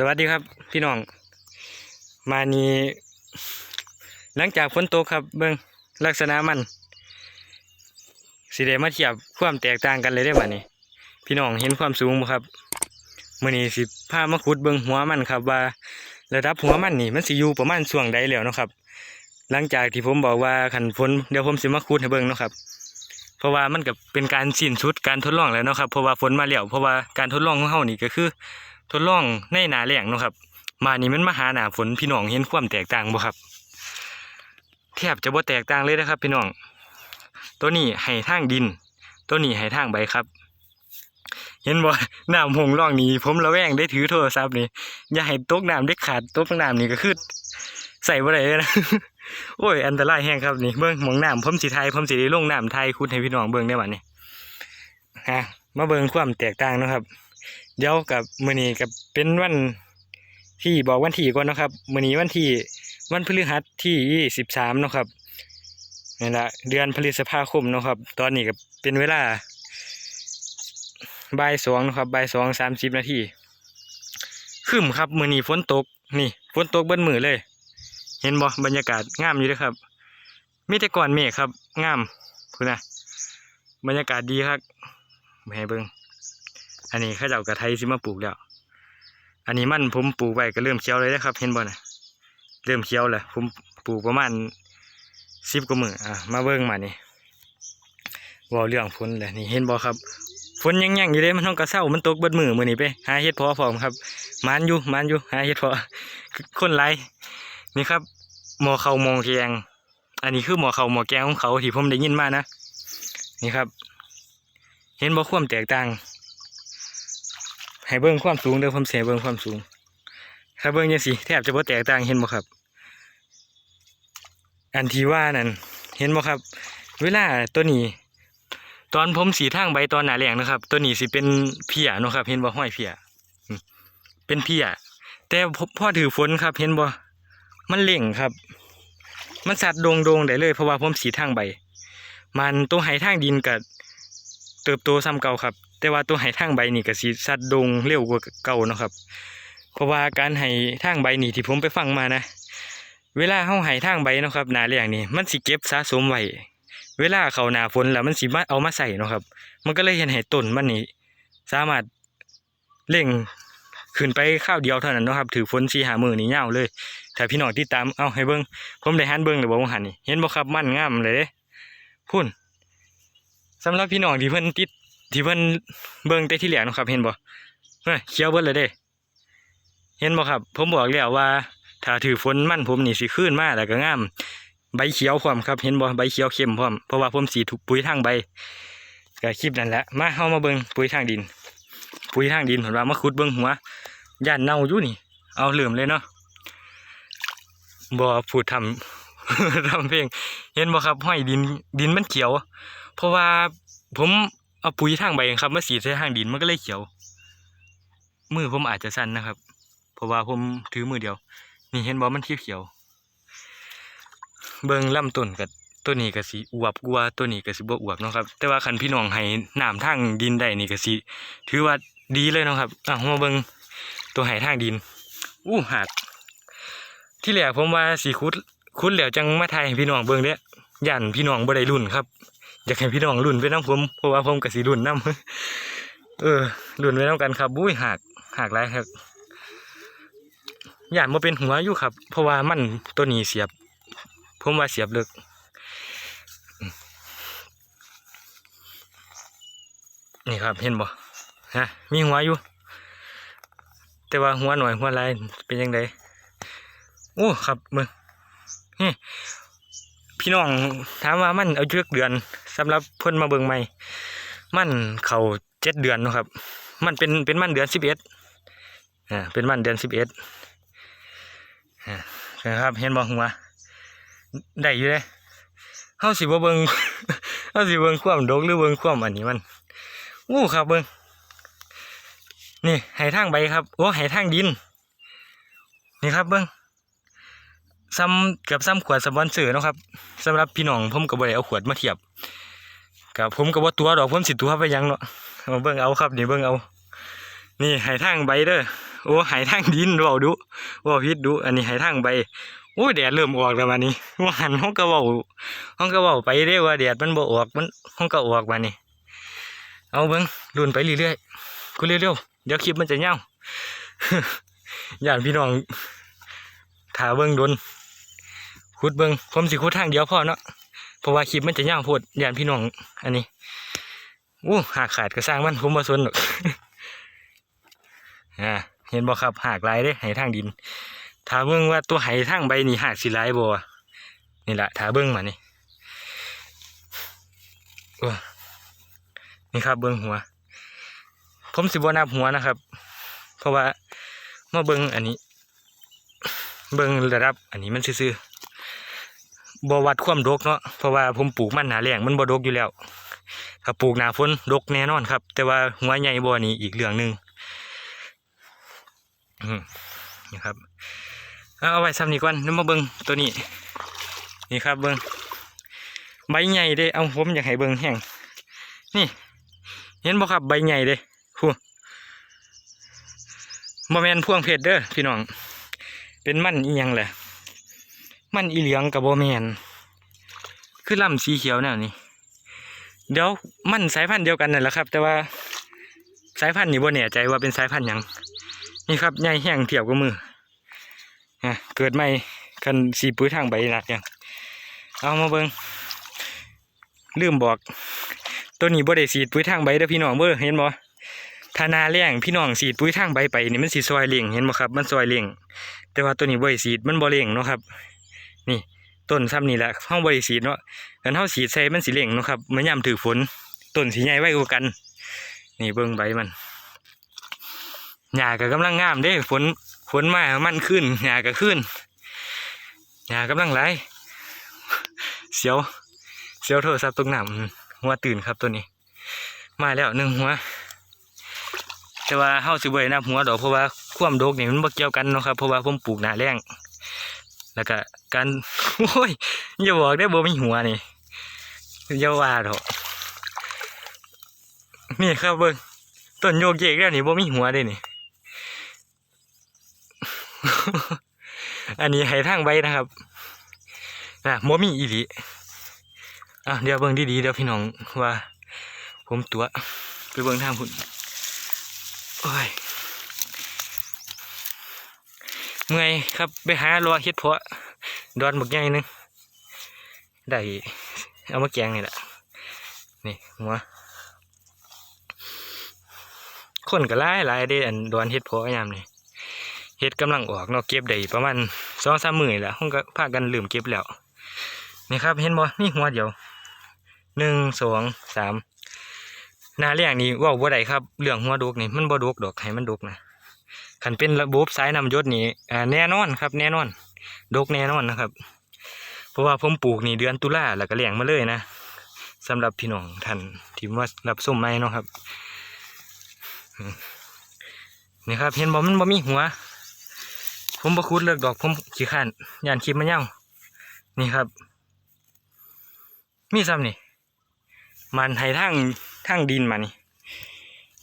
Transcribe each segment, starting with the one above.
สวัสดีครับพี่น้อง มานีหลังจากฝนตกครับเบิ่งลักษณะมันสิได้มาเทียบความแตกต่างกันเลยได้บ่นี้พี่น้องเห็นความสูงบ่ครับมือนี้สิพามาขุดเบิ่งหัวมันครับ ว่าระดับหัวมันนี่มันสิอยู่ประมาณช่วงใดแล้วนะครับ หลังจากที่ผมบอกว่าขันฝนเดี๋ยวผมสิมาขุดให้เบิ่งนะครับ เพราะว่ามันก็เป็นการสิ้นสุดการทดลองแล้วนะครับเพราะว่าฝนมาแล้วเพราะว่าการทดลองของเฮานี่ก็คือ ทดลองในหนาแหลงเนาะครับ มานี่มันมาหาหนาฝนพี่น้องเห็นความแตกต่างบ่ครับแทบจะบ่แตกต่างเลยนะครับ พี่น้อง ตัวนี้ให้ทางดิน ตัวนี้ให้ทางใบครับ เห็นบ่น้ำหงร่องนี้ผมระแวงได้ถือโทรศัพท์นี่อย่าให้ตกน้ำได้ขาดตกน้ำนี่ก็คือใส่บ่ได้เลยนะโอ้ยอันตรายแห้งครับนี่เบิ่งมองน้ำผมสิไทยผมสิได้ลงน้ำไทยคุดให้พี่น้องเบิ่งได้บัดนี้ฮะมาเบิ่งความแตกต่างนะครับ เดี๋ยวกับมือนี้กับเป็นวันที่บอกวันที่ก่อนนะครับมือนี้วันที่วันพฤหัสที่ยี่สิบสามนะครับนี่แหละเดือนพฤษภาคมนะครับ ตอนนี้ก็เป็นเวลาบ่ายสองนะครับบ่ายสองสามสิบนาทีครึ้มครับมือนี้ฝนตกนี่ฝนตกเบิ้ลมือเลย เห็นบ่บรรยากาศงามอยู่เด้อครับมีแต่ก่อนเมฆครับงามคุณนะบรรยากาศดีครับให้เบิ่ง อันนี้ข้าเจ้ากระไทยสิมาปลูกแล้ว อันนี้มันผมปลูกไว้ก็เริ่มเขียวเลยนะครับ เห็นบ่นะเริ่มเขียวแล้วผมปลูกประมาณสิบกว่ามืออะมาเบิ่งมานี่ว่าเรื่องฝนแหละนี่เห็นบ่ครับฝนยังยังอยู่เลยมันต้องกระเซ้ามันตกเบิดมือมือนี่ไปหาเห็ดพอพร้อมครับมันอยู่มันอยู่หาเห็ดพอคนไรนี่ครับหมอเขาหมอแกงอันนี้คือหมอเขาหมอแกงของเขาที่ผมได้ยินมานะนี่ครับ เห็นบ่ความแตกต่าง ให้เบิ่งความสูงเด้อผมเสียเบิ่งความสูง ถ้าเบิ่งจังซี่แทบจะบ่แตกต่างเห็นบ่ครับ อันที่ว่านั่นเห็นบ่ครับ เวลาตัวนี้ ตอนผมสีทางใบตอนหน้าแหลงนะครับ ตัวนี้สิเป็นเพียนะครับ เห็นบ่ห้อยเพียเป็นเพียแต่พอพอถือฝนครับ เห็นบ่มันเล่งครับ มันสัดโดงโดงๆได้เลย เพราะว่าผมสีทางใบ มันตัวไหทางดินกับเติบโตซ้ำเก่าครับ แต่ว่าตัวไหทางใบนี่ก็สิสัดดงเร็วกว่าเก่าเนาะครับ เพราะว่าการไหทางใบนี่ที่ผมไปฟังมานะ เวลาเฮาไหทางใบเนาะครับหนาแรงนี่มันสิเก็บสะสมไว้เวลาเขาหนาฝนแล้วมันสิมาเอามาใส่เนาะครับ มันก็เลยเห็นให้ต้นมันนี่สามารถเร่งขึ้นไปข้าวเดียวเท่านั้นเนาะครับ ถือฝนสีหามือนี่ยาเลยถ้าพี่น้องติดตามเอาให้เบิ่งผมได้หันเบิ่งเลยบ่ว่าหันนี่เห็นบ่ครับมันงามเลยเด้พุ่นสำหรับพี่น้องที่เพิ่นติด ที่เพิ่นเบิ่งแต่ที่แหลกนะครับ เห็นบ่เฮ้ยเขียวเบิดเลยเด้ เห็นบ่ครับ ผมบอกแล้วว่า ถ้าถือฝนมั่นผมนี่สิขึ้นมาแล้วก็งาม ใบเขียวพร้อมครับ เห็นบ่ใบเขียวเข้มพร้อมเพราะว่าผมสีปุ๋ยทางใบก็คลิปนั่นแหละมาเฮามาเบิ่งปุ๋ยทางดิน ปุ๋ยทางดินผมว่ามาขุดเบิ่งหัวย่านเน่าอยู่นี่ เอาเริ่อมเลยเนาะบ่พูดทำทำเพลง เห็นบ่ครับห้อยดินดินมันเขียว เพราะว่าผม เอาปุ๋ยทางใบครับมาสีใส่ทางดินมันก็เลยเขียว มือผมอาจจะสั้นนะครับ เพราะว่าผมถือมือเดียว นี่เห็นบ่มันเขียวเขียว เบิงลำต้นกับตัวนี้ก็สิอวบกว่าตัวนี้ก็สิบ่อวบนะครับ แต่ว่าคันพี่น้องให้น้ำทางดินได้นี่ก็สิถือว่าดีเลยนะครับอะมาเบิงตัวให้ทางดิน อู้หักที่แรกผมว่าสิขุดขุดแล้วจังมาถ่ายพี่น้องเบิงเด้ย ย่านพี่น้องบ่ได้รุ่นครับ อยากให้พี่น้องรุ่นไปน้ำผมเพราะว่าผมกับสีรุ่นน้ำเออรุ่นไปน้ำกันครับบุ้ยหักหักไรครับย่านมาเป็นหัวอยู่ครับ เพราะว่ามันตัวนี้เสียบ ผมว่าเสียบเลิกนี่ครับเห็นบ่ฮะมีหัวอยู่ แต่ว่าหัวหน่อยหัวลายเป็นยังไงโอ้ครับมึงนี่ พี่น้องถามว่ามันเอาเชือกเดือนสำหรับเพิ่นมาเบิ่งใหม่ มันเข้าเจ็ดเดือนนะครับ มันเป็นเป็นมันเดือนสิบเอ็ดอ่าเป็นมันเดือนสิบเอ็ดอ่านะครับเห็นบ่หัวได้อยู่เลยเฮาสิบ่เบิ่งเฮาสิเบิ่งความดกหรือเบิ่งความอันนี้มันอู้ครับเบิ่งนี่ให้ทางใบครับโอ้ให้ทางดิน นี่ครับเบิ่ง ซ้ำเกือบซ้ำขวดสปอนเซอร์นะครับสำหรับพี่น้องผมก็บ่ได้เอาขวดมาเทียบกับผมก็บ่ตัวดอกผมสิตัวไปยังเนาะมาเบิ่งเอาครับนี่เบิ่งเอา นี่ไหทางใบเด้อโอ้ไหทางดินเว้าดุเว้าผิดดุอันนี้ไหทางใบโอ้แดดเริ่มออกแล้ววันนี้ว่าหันห้องก็เว้าห้องก็เว้าไปเด้ว่าแดดมันบ่ออกมันห้องก็ออกวันนี้เอาเบิ่งรุนไปเรื่อยๆกูเร็วๆเดี๋ยวคลิปมันจะยาวย่านพี่น้องถ่าเบิ่งโดน ขุดเบิ่งผมสิขุดทางเดียวพอเนาะเพราะว่าคลิปมันจะยาวโพดยานพี่น้อง อันนี้อู้หากขาดก็สร้างมันผมบ่สนหรอกอ่าเห็นบ่ครับหากลายเด้ไหทางดินถ้าเบิ่งว่าตัวไหทางใบนี่หากสิลายบ่นี่แหละถ้าเบิ่งมานี่นี่ครับเบิ่งหัว ผมสิบ่นับหัวนะครับ เพราะว่ามาเบิ่งอันนี้ เบิ่งระดับ อันนี้มันซื่อๆ บ่วัดความดกเนาะเพราะว่าผมปลูกมันหนาแรงมันบ่ดกอยู่แล้วถ้าปลูกหนาฝนดกแน่นอนครับ แต่ว่าหัวใหญ่บ่นี่อีกเรื่องหนึ่งนี่ครับเอาเอาไว้ซ้ำนี้ก่อนแล้วมาเบิ้งตัวนี้ นี่ครับเบิ้งใบใหญ่เด้เอาผมอยากให้เบิ้งแห้งนี่ เห็นบ่ครับใบใหญ่เด้ฮู้บ่แมนพ่วงเพชรเด้อพี่น้อง เป็นมันอีหยังแหละ มันอีเหลืองกับบ่แมนคือลำสีเขียวแนวนี้ เดี๋ยวมันสายพันธุ์เดียวกันนั่นแหละครับ แต่ว่าสายพันธุ์นี่บ่แน่ใจว่าเป็นสายพันธุ์หยังนี่ครับใหญ่แห้งเทียบกับมือฮะเกิดใหม่กันสีปุ๋ยทางใบหนักยังเอามาเบิงลืมบอก ตัวนี้บ่ได้สีดปุ๋ยทางใบเด้อพี่น้องเบ้อเห็นบ่ถ้าหนาแรงพี่น้องสีดปุ๋ยทางใบไปนี่มันสีซอยเลี่ยงเห็นบ่ครับ มันซอยเลี่ยงแต่ว่าตัวนี้บ่ได้สีดมันบ่เลี่ยงเนาะครับ นี่ต้นซ้ำนี่แหละเฮาบ่ได้สีเนาะกันเฮาสีใส่มันสิเหลี่งนะครับมันย่ำถือฝนต้นสีใหญ่ไว้กว่ากัน นี่เบิ่งใบมันหญ้าก็กำลังงามเด้ฝนฝนมามันขึ้นหญ้าก็ขึ้นหญ้ากำลังไหลเสียวเสียวโทรศัพท์ตกน้ำหัวตื่นครับตัวนี้ มาแล้วหนึ่งหัวแต่ว่าเฮาสิบ่ได้นับหัวดอกเพราะว่าความโดกนี่มันบ่เกี่ยวกันเนาะครับเพราะว่าผมปลูกหน้าแรง แล้วก็การโอ้ยอย่าบอกได้บ่มีหัวนี่อย่าว่าดอกนี่ครับเบิ่งต้นโยกเยกแล้วนี่บ่มีหัวเด้นี่อันนี้ให้ทางใบนะครับนะโมมีอีหลีอะเดี๋ยวเบิ่งดีๆเดี๋ยวพี่น้องว่า ผมตัวไปเบิ่งทางพุ่นโอ้ย เมื่อยครับไปหารอเฮ็ดเพาะดอนบักใหญ่หนึงได้เอามาแกงนี่แหละนี่หัวคนก็หลายหลายเด้อันดอนเฮ็ดเพาะยามนี่เฮ็ดกำลังออกเนาะเก็บได้ประมาณสองสามมื้อนี่แหละห้องก็พากันลืมเก็บแล้วนี่ครับเห็นบ่มีหัวเดียวหนึ่งสองสามนาเลี้ยงนี่ว่าบ่ได้ครับเรื่องหัวดกนี่มันบ่ดกดอกให้มันดกนะ คันเป็นระบบสายนำยศนี่อ่าแน่นอนครับ แน่นอน ดกแน่นอนนะครับ เพราะว่าผมปลูกนี่เดือนตุลาแล้วก็เลี้ยงมาเลยนะสำหรับพี่น้องท่านที่มารับส้มไม้นะครับนี่ครับ เห็นบ่มันบ่มีหัว ผมบ่คุดเลิกดอกผมขี้ข้านยานคลิปมันยานี่ครับ มีซ้ำนี่ มันให้ทางทางดินมานี่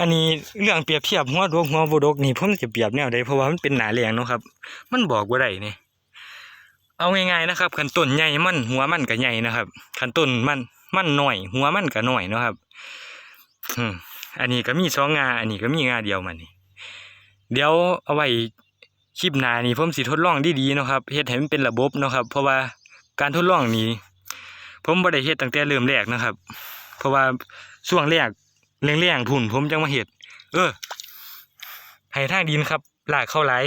อันนี้เรื่องเปรียบเทียบหัวดกหัวบดกนี่ผมจะเปรียบแนวใดเพราะว่ามันเป็นหนาแรงเนาะครับ มันบอกบ่าได้นี่เอาง่ายๆนะครับคันต้นใหญ่มันหัวมันก็ใหญ่นะครับคันต้นมันมันหน้อย หัวมันก็น้อยเนาะครับอือันนี้ก็มีสองงา อันนี้ก็มีงาเดียวมันนี่เดี๋ยวเอาไว้คลิปหน้านี่ผมสิทดลองดีๆเนาะครับเฮ็ดให้มันเป็นระบบเนาะครับ เพราะว่าการทดลองนี้ ผมบ่ได้เฮ็ดตั้งแต่เริ่มแรกนะครับ เพราะว่าช่วงแรก แรงๆพุ่นผมจังมาเฮ็ด เออให้ทางดินครับ หลากเข้าไหลาย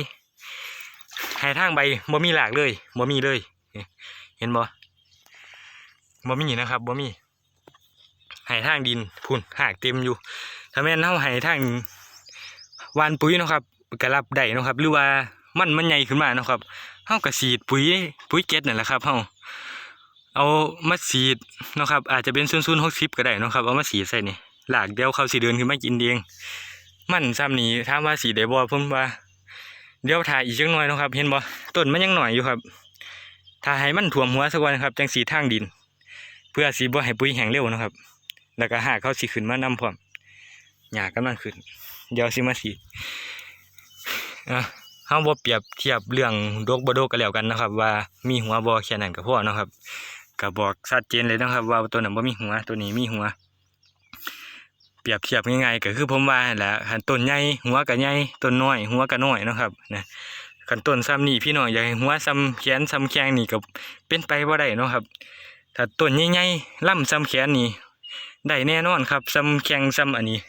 ให้ทางใบบ่มีหลากเลยบ่มีเลย เห็นบ่บ่มีนะครับบ่มีให้ทางดินพุ่นหากเต็มอยู่ ถ้าแม่นเฮาให้ทางวานปุ๋ยนะครับก็รับได้นะครับ หรือว่ามันมันใหญ่ขึ้นมานะครับเฮาก็ฉีดปุ๋ยปุ๋ยเก็ดนั่นแหละครับเฮาเอามาฉีดนะครับ อาจจะเป็น0 0 60ก็ได้นะครับ เอามาฉีดใส่นี่ หลากเดียวเขาสิเดินขึ้นมากินเองมันซ้ำนี้ถามว่าสีได้บ่ผมว่า เดี๋ยวถ่ายอีกจักหน่อยนะครับ เห็นบ่ต้นมันยังหน่อยอยู่ครับถ้ายให้มันท่วมหัวสักวันครับจังสีทางดิน เพื่อสีบ่ให้ปุ๋ยแห้งเร็วนะครับ แล้วก็หากเขาสิขึ้นมานํพร้อมหญ้ากำลังขึ้น เดี๋ยวสิมาสีอะเฮาบ่เปรียบเทียบเรื่องดกบ่ดกกันแล้วกันนะครับ ว่ามีหัวบ่แค่นั้นก็พอนะครับก็บอกชัดเจนเลยนะครับ ว่าตัวนั้นบ่มีหัวตัวนี้มีหัว รียบเทียบง่ายๆก็คือผมว่าแหละคันต้นใหญ่หัวก็ใหญ่ต้นน้อย หัวก็น้อยนะครับนะคันต้นซ้ำนี่พี่น้องอยากให้หัวซ้ำแขนซ้ำแข้งนี่ก็เป็นไปบ่าได้นะครับถ้าต้นใหญ่ๆล่ำซ้ำแขนนี่ได้แน่นอนครับซ้ำแข้งซ้ำอันนี้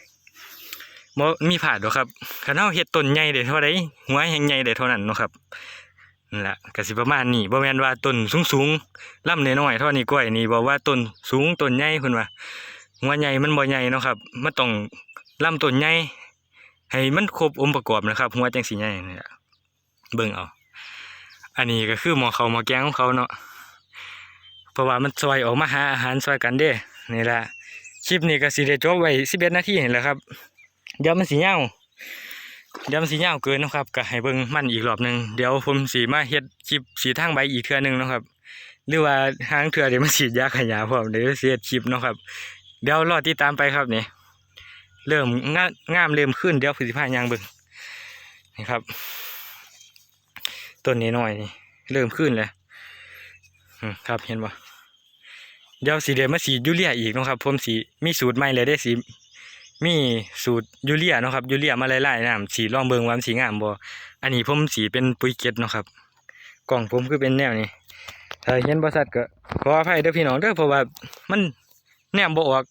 บ่มีผาดหรอกครับคันเฮาเฮ็ดต้นใหญ่ได้เท่าใดหัวแห่งใหญ่ได้เท่านั้นนะครับนั่นแหละก็สิประมาณนี้บ่แม่นว่าต้นสูงๆล่ำน้อยๆเท่านี้กล้วยนี่บอกว่าต้นสูงต้นใหญ่เพิ่นว่า หัวใหญ่มันบ่ใหญ่เนาะครับมันต้องลำต้นใหญ่ให้มันครบองค์ประกอบนะครับหัวจังสีใหญ่นี่ล่ะเบิ่งเอาอันนี้ก็คือหมอเขาหมอแกงของเขาเนาะเพราะว่ามันซอยออกมาหาอาหารซอยกันเด้นี่แหละคลิปนี้ก็สิได้จบไว้11นาทีนี่แหละครับเดี๋ยวมันสิยาเดี๋ยวมันสิยาเกินนะครับก็ให้เบิ่งมันอีกรอบหนึ่งเดี๋ยวผมสิมาเฮ็ดคลิปสีทางใบอีกเทื่อหนึงนะครับหรือว่าหางเทื่อเดี๋ยวมันฉีดยาขยะพร้อมเดี๋ยวเฮ็ดคลิปเนาะครับ เดี๋ยวรอติดตามไปครับนี่เริ่มงางามเริ่มขึ้นเดี๋ยวผืนผ้ายางเบิ่งนี่ครับต้นนี้น้อยนี่เริ่มขึ้นเลยครับเห็นบ่เดี๋ยวสีเดมาสียูเรียอีกนะครับผมสีมีสูตรใหม่เลยได้สีมีสูตรยูเรียนะครับยูเรียมาไล่ๆน้ำสีลองเบิงว่ามันสีงามบ่อันนี้ผมสีเป็นปุ๋ยเก็ดนะครับกล่องผมคือเป็นแนวนี้ถ้าเห็นบริษัทก็ขออภัยเด้อพี่น้องเด้อเพราะว่ามัน แนมบ่ออก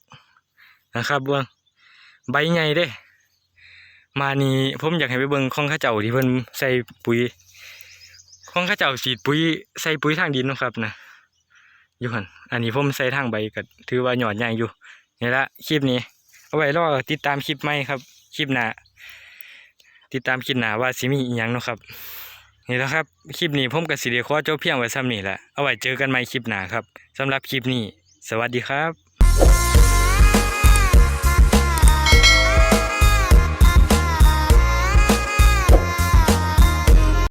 นะครับเบิ่งใบใหญ่เด้ มานี่ผมอยากให้ไปเบิ่งของข้าเจ้าที่เพิ่นใส่ปุ๋ยของข้าเจ้าฉีดปุ๋ยใส่ปุ๋ยทางดินนะครับนะอยู่หันอันนี้ผมใส่ทางใบก็ถือว่าหยอดใหญ่อยู่นี่ละคลิปนี้ เอาไว้รอติดตามคลิปใหม่ครับ คลิปหน้าติดตามคลิปหน้าว่าสิมีอีหยังนะครับนี่แหละครับ คลิปนี้ผมกับสิเดีขอจบเพียงไว้ซ้ำนี่แหละเอาไว้เจอกันใหม่คลิปหน้าครับสำหรับคลิปนี้ สวัสดีครับ